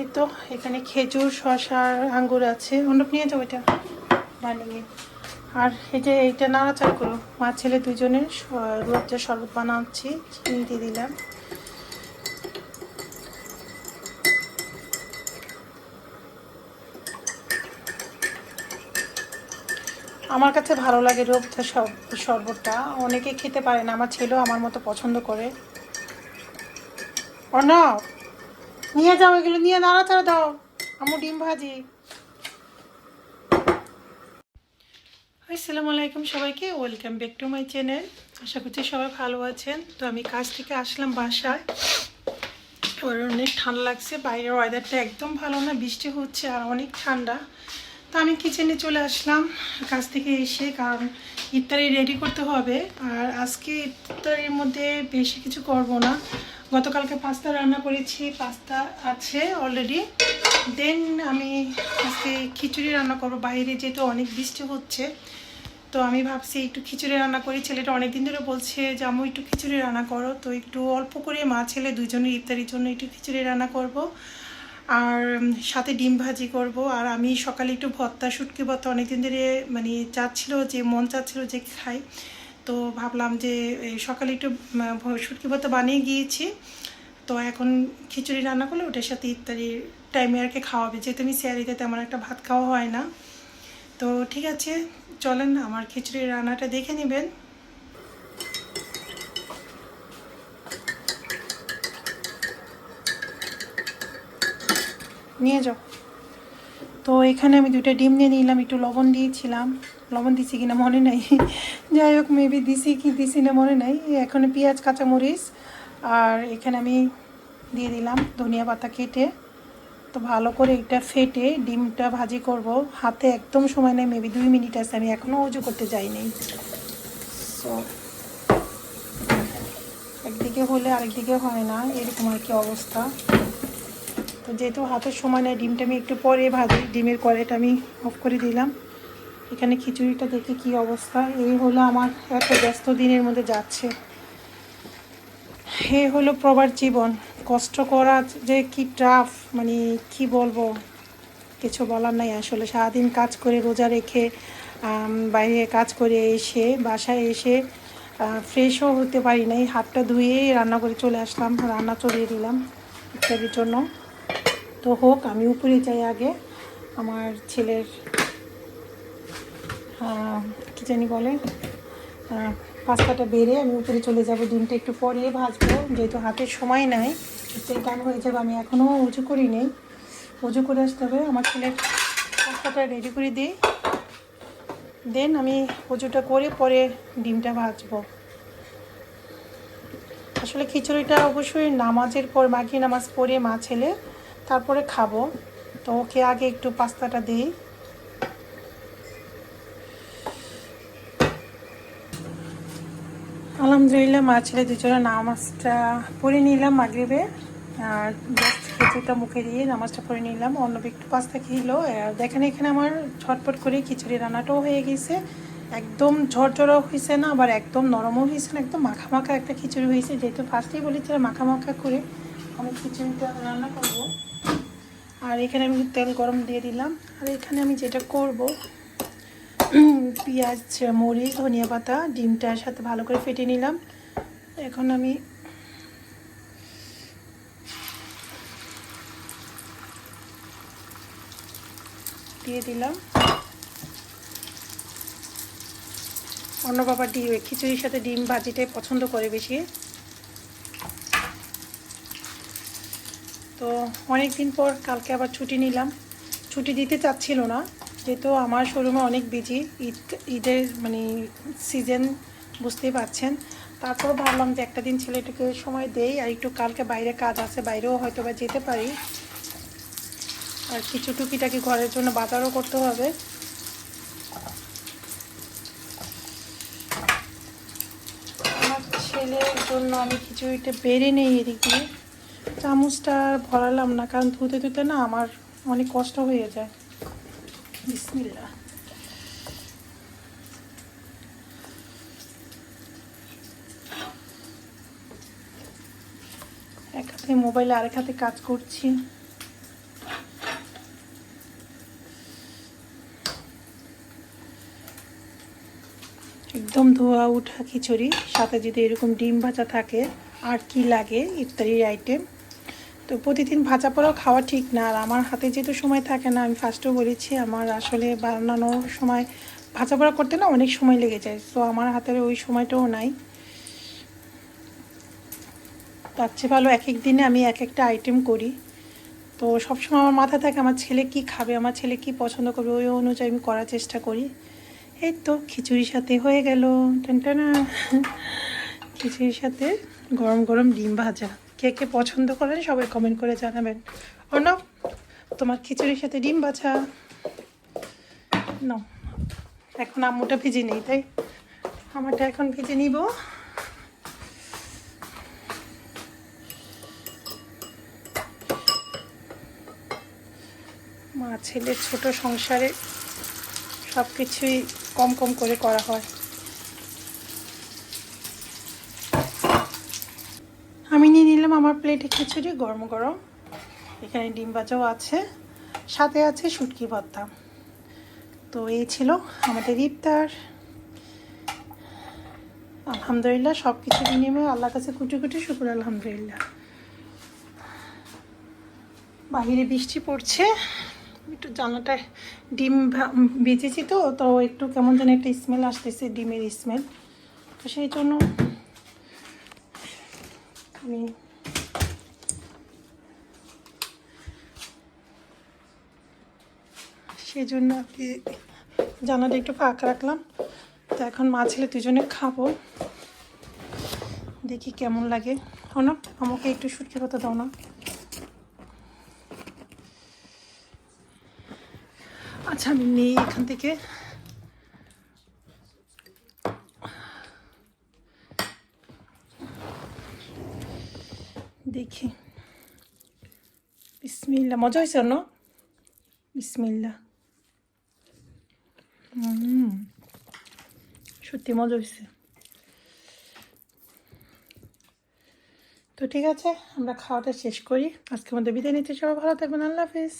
এই তো, এখানে খেজুর, শসা আঙ্গুর আছে। অনুপ, নিয়ে যাব এটা। বানিয়ে। আর এই যে এইটা নাড়াচাড়া করো। মা, ছেলে দুজনের রোজের শরবত বানাচ্ছি। চিনি দিয়ে দিলাম। আমার কাছে ভালো লাগে রোবথা শরবতটা। অনেকে খেতে পারে না। আমার ছেলেও আমার মতো পছন্দ করে। অর্ণব! নিয়ে যাও, এগুলো নিয়ে নাড়াচাড়া দাও। আমার ডিম ভাজি। আসসালামু আলাইকুম সবাইকে। Welcome back to my channel আশা করছি সবাই ভালো আছেন। তো আমি কাজ থেকে আসলাম বাসায়। এবার অনেক ঠান্ডা লাগছে। বাইরের ওয়েদারটা একদম ভালো না। বৃষ্টি হচ্ছে আর অনেক ঠান্ডা। তো আমি কিচেনে চলে আসলাম কাজ থেকে এসে, কারণ ইফতারি রেডি করতে হবে। আর আজকে ইফতারির মধ্যে বেশি কিছু করব না। গতকালকে পাস্তা রান্না করেছি, পাস্তা আছে অলরেডি দেন আমি আজকে খিচুড়ি রান্না করব। বাইরে যেহেতু অনেক বৃষ্টি হচ্ছে, তো আমি ভাবছি একটু খিচুড়ি রান্না করি। ছেলেটা অনেক দিন ধরে বলছে যে আমি একটু খিচুড়ি রান্না করো। তো একটু অল্প করে মা, ছেলে দুজনের ইফতারির জন্য একটু খিচুড়ি রান্না করব। আর সাথে ডিম ভাজি করব। আর আমি সকালে একটু ভর্তা, শুটকি ভর্তা অনেকদিন ধরে মানে চাচ্ছিল যে, মন চাচ্ছিল যে, খাই। তো ভাবলাম যে এই সকালে একটু শুটকি ভর্তা বানিয়ে গিয়েছি। তো এখন খিচুড়ি রান্না করলে ওটার সাথে ইত্যাদি টাইমে আর কি খাওয়াবে। যেহেতু আমি স্যারিতে তেমন একটা ভাত খাওয়া হয় না। তো ঠিক আছে, চলেন আমার খিচুড়ি রান্নাটা দেখে নেবেন। নিয়ে যাও। তো এখানে আমি দুইটা ডিম নিয়ে নিলাম, একটু লবণ দিয়েছিলাম। লবণ দিছি কিনা মনে নাই। যাই হোক মেবি দিছি কি দিছি না, মনে নাই। এখন পেঁয়াজ, কাঁচামরিচ, আর এখানে আমি দিয়ে দিলাম ধনিয়া পাতা কেটে। তো ভালো করে এটা ফেটে ডিমটা ভাজি করব। হাতে একদম সময় নেই মেবি দুই মিনিট আছে, আমি এখনও উজু করতে যাইনি। সো একদিকে হলে আরেকদিকে হয় না, এরকম আর কি অবস্থা। তো যেহেতু হাতের সময় নেই, ডিমটা আমি একটু পরে ভাজি, ডিমের কড়াইটা আমি অফ করে দিলাম। এখানে খিচুড়িটা দেখে কি অবস্থা? এই হলো আমার এত ব্যস্ত দিনের মধ্যে যাচ্ছে। এ হলো প্রবার জীবন। কষ্ট করা যে কি টাফ মানে কি বলব? কিছু বলার নাই আসলে। সারাদিন কাজ করে রোজা রেখে বাইরে কাজ করে এসে, বাসায় এসে ফ্রেশও হতে পারি নাই। হাতটা ধুয়েই রান্না করে চলে আসলাম। রান্না চড়িয়ে দিলাম ইত্যাদির জন্য। তো হোক, আমি উপরে যাই আগে। আমার ছেলের কী জানি বলে? পাস্তাটা বেড়ে আমি উপরে চলে যাব, ডিমটা একটু পরে ভাজবো, যেহেতু হাতে সময় নাই সেই টাইম হয়ে যাবে, আমি এখনও উঁচু করি নেই। উঁচু করে আসতে হবে, আমার ছেলের পাস্তাটা রেডি করে দিই দেন আমি উঁচুটা করে পরে ডিমটা ভাজবো। আসলে খিচুড়িটা অবশ্যই নামাজের পর মাঘি নামাজ পড়ে মা ছেলে, তারপরে খাব। তো ওকে আগে একটু পাস্তাটা দিই। আলহামদুলিল্লাহ, মা ছেলে দুজনে নামাজটা পড়ে নিলাম মাগরিবে। আর জাস্ট খিচুড়িটা মুখে দিয়ে নামাজটা পড়ে নিলাম। অন্য একটু পাস্তা খেলো দেখেন এখানে আমার ঝটপট করে খিচুড়ি রান্নাটাও হয়ে গেছে। একদম ঝরঝরও হয়েছে না, আবার একদম নরমও হয়েছে না, একদম মাখা মাখা একটা খিচুড়ি হয়েছে যেহেতু ফার্স্টেই বলেছিলাম মাখা মাখা করে আমি খিচুড়িটা রান্না করব। আর এখানে আমি তেল গরম দিয়ে দিলাম। আর এখানে আমি যেটা করব পেঁয়াজ, মরিচ, ধনিয়া পাতা, ডিমটার সাথে ভালো করে ফেটে নিলাম। এখন আমি দিয়ে দিলাম। অন্য বাবা ডিম, খিচুড়ির সাথে ডিম ভাজিটাই পছন্দ করে বেশি। তো অনেক দিন পর কালকে আবার ছুটি নিলাম। ছুটি দিতে চাচ্ছিল না। যেহেতু আমার শোরুমে অনেক বিজি ঈদ, ঈদের মানে সিজন বুঝতেই পারছেন। তারপর ভাবলাম যে একটা দিন ছেলেটাকে সময় দেই আর একটু কালকে বাইরে কাজ আছে, বাইরেও হয়তো বা যেতে পারি। আর কিছু টুকিটাকি ঘরের জন্য বাজারও করতে হবে। আমার ছেলের জন্য আমি খিচুড়িটা বেড়ে নেই এদিকে চামচটা ভরালাম না, কারণ ধুতে ধুতে না আমার অনেক কষ্ট হয়ে যায়। বিসমিল্লা এক হাতে মোবাইলে, আরেক হাতে কাজ করছি। একদম ধোয়া উঠা খিচুড়ি, সাথে যদি এরকম ডিম ভাজা থাকে, আর কি লাগে ইফতারির আইটেম তো প্রতিদিন ভাজা পোড়াও খাওয়া ঠিক না। আর আমার হাতে যেহেতু সময় থাকে না, আমি ফার্স্টেও বলেছি আমার আসলে বানানোর সময় ভাজা পোড়া করতে না অনেক সময় লেগে যায়। তো আমার হাতের ওই সময়টাও নাই। তার চেয়ে ভালো এক এক দিনে আমি এক একটা আইটেম করি। তো সবসময় আমার মাথা থাকে আমার ছেলে কি খাবে, আমার ছেলে কি পছন্দ করবে, ওই অনুযায়ী আমি করার চেষ্টা করি। এই তো খিচুড়ির সাথে হয়ে গেল। টানটানা খিচুড়ির সাথে গরম গরম ডিম ভাজা। কে কে পছন্দ করেন, সবাই কমেন্ট করে জানাবেন। অর্ণব, তোমার খিচুড়ির সাথে ডিম বাছা নাও এখন আম্মুটা ভেজে নেই, তাই আমারটা এখন ভেজে নিব। মা, ছেলের ছোট সংসারে সব কিছুই কম কম করে করা হয় আমি নিয়ে নিলাম আমার প্লেটে খিচুড়ি, গরম গরম। এখানে ডিম ভাজাও আছে, সাথে আছে শুটকি ভর্তা। তো এই ছিল আমাদের ইফতার। আলহামদুলিল্লাহ সব কিছু বিনিময়ে আল্লাহ কাছে কুটি কুটি শুকুর, আলহামদুলিল্লাহ। বাহিরে বৃষ্টি পড়ছে, একটু জানলাটায় ডিম বেজেছি তো তো একটু কেমন যেন একটা স্মেল আসতেছে, ডিমের স্মেল তো সেই জন্য আমি সেই জন্য আর কি জানাটা একটু ফাঁকা রাখলাম। তো এখন মা ছেলে দুজনে খাব। দেখি কেমন লাগে। না, আমাকে একটু সুটকি কথা দাও না। আচ্ছা আমি নেই এখান থেকে। দেখি। বিসমিল্লা মজা হয়েছে না? বিসমিল্লা সত্যি মজা হয়েছে তো ঠিক আছে, আমরা খাওয়াটা শেষ করি। আজকে আমাদের বিদায় নিতে সবাই ভালো থাকবেন। আল্লাহ হাফিজ।